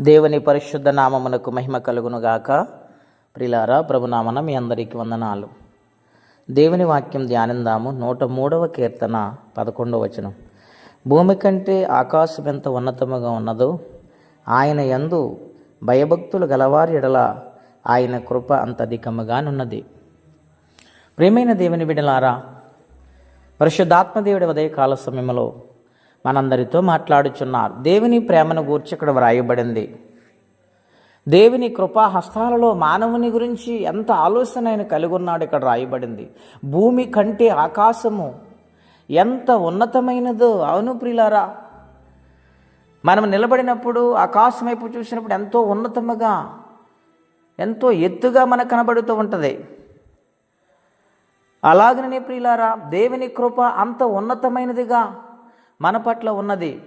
దేవుని పరిశుద్ధ నామమునకు మహిమ కలుగునుగాక. ప్రిలారా ప్రభునామన మీ అందరికీ వందనాలు. దేవుని వాక్యం ధ్యానిందాము. నూట మూడవ కీర్తన పదకొండవ వచనం. భూమి కంటే ఆకాశం ఎంత ఉన్నతముగా ఉన్నదో ఆయన యందు భయభక్తులు గలవారి ఎడల ఆయన కృప అంత అధికముగానున్నది. ప్రేమైన దేవుని బిడలారా పరిశుద్ధాత్మదేవుడి ఉదయ కాల సమయంలో మనందరితో మాట్లాడుచున్నారు. దేవుని ప్రేమను గూర్చి ఇక్కడ వ్రాయబడింది. దేవుని కృపా హస్తాలలో మానవుని గురించి ఎంత ఆలోచన ఆయన కలిగి ఉన్నాడు ఇక్కడ రాయబడింది. భూమి కంటే ఆకాశము ఎంత ఉన్నతమైనదో అవును ప్రిలారా? మనం నిలబడినప్పుడు ఆకాశం వైపు చూసినప్పుడు ఎంతో ఉన్నతముగా ఎంతో ఎత్తుగా మనకు కనబడుతూ ఉంటుంది. అలాగనే ప్రియులారా దేవుని కృప అంత ఉన్నతమైనదిగా మన పట్ల ఉన్నది.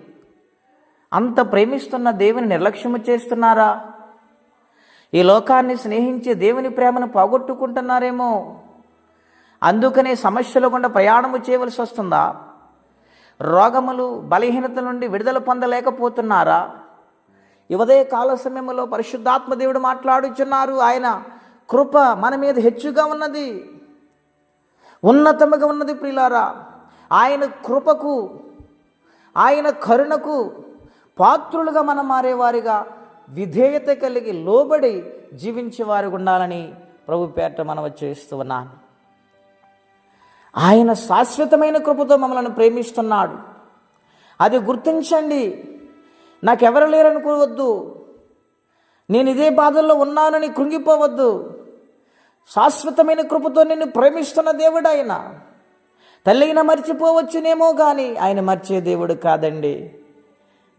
అంత ప్రేమిస్తున్న దేవుని నిర్లక్ష్యము చేస్తున్నారా? ఈ లోకాన్ని స్నేహించి దేవుని ప్రేమను పోగొట్టుకుంటున్నారేమో? అందుకనే సమస్యలు గుండా ప్రయాణము చేయవలసి వస్తుందా? రోగములు బలహీనత నుండి విడుదల పొందలేకపోతున్నారా? ఇవదే ఉదయ కాల సమయంలో పరిశుద్ధాత్మ దేవుడు మాట్లాడుచున్నారు. ఆయన కృప మన మీద హెచ్చుగా ఉన్నది. ఉన్నతముగా ఉన్నది ప్రిలారా ఆయన కృపకు ఆయన కరుణకు పాత్రులుగా మనం మారేవారిగా విధేయత కలిగి లోబడి జీవించేవారు ఉండాలని ప్రభు పేట మనం చేస్తూ ఉన్నాను ఆయన శాశ్వతమైన కృపతో మమ్మల్ని ప్రేమిస్తున్నాడు. అది గుర్తించండి. నాకెవరు లేరనుకోవద్దు. నేను ఇదే బాధల్లో ఉన్నానని కృంగిపోవద్దు. శాశ్వతమైన కృపతో నిన్ను ప్రేమిస్తున్న దేవుడు ఆయన. తల్లిన మర్చిపోవచ్చునేమో కానీ ఆయన మర్చే దేవుడు కాదండి.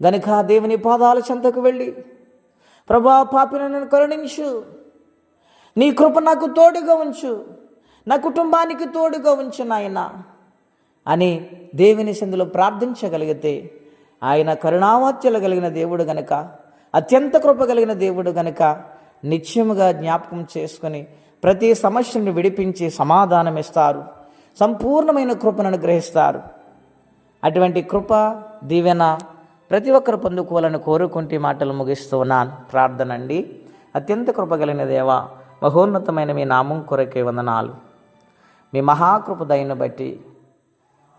గనుక ఆ దేవుని పాదాల చెంతకు వెళ్ళి ప్రభా పాపిన నన్ను కరుణించు. నీ కృప నాకు తోడుగా ఉంచు. నా కుటుంబానికి తోడుగా ఉంచు నాయన. అని దేవుని సందులో ప్రార్థించగలిగితే ఆయన కరుణావాత్యలు కలిగిన దేవుడు గనక అత్యంత కృప కలిగిన దేవుడు గనక నిత్యముగా జ్ఞాపకం చేసుకొని ప్రతి సమస్యను విడిపించి సమాధానం ఇస్తారు సంపూర్ణమైన కృపను అనుగ్రహిస్తారు. అటువంటి కృప దీవెన ప్రతి ఒక్కరు పొందుకోవాలని కోరుకుంటే మాటలు ముగిస్తూ ఉన్నాను. ప్రార్థన అండి. అత్యంత కృపగలిగిన దేవ మహోన్నతమైన మీ నామం కొరకే వందనాలు. మీ మహాకృప దయను బట్టి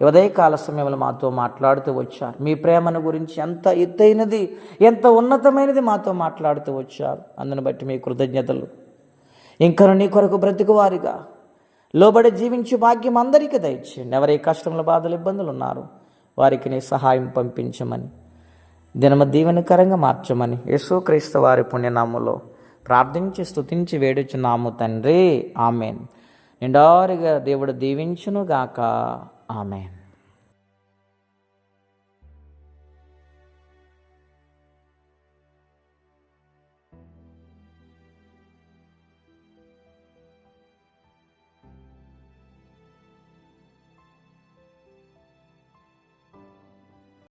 ఉదయకాల సమయంలో మాతో మాట్లాడుతూ వచ్చారు. మీ ప్రేమను గురించి ఎంత ఎత్తైనది ఎంత ఉన్నతమైనది మాతో మాట్లాడుతూ వచ్చారు. అందుని బట్టి మీ కృతజ్ఞతలు. ఇంకను నీ కొరకు బ్రతికువారిగా లోబడి జీవించే భాగ్యం అందరికీ దయచేయండి. ఎవరి కష్టంలో బాధలు ఇబ్బందులు ఉన్నారు వారికి నీ సహాయం పంపించమని దినమ దీవెనకరంగా మార్చమని యేసుక్రీస్తు వారి పుణ్యనామంలో ప్రార్థించి స్తుతించి వేడుచున్నాము తండ్రి. ఆమెన్. నిండారుగా దేవుడు దీవించునుగాక. ఆమెన్.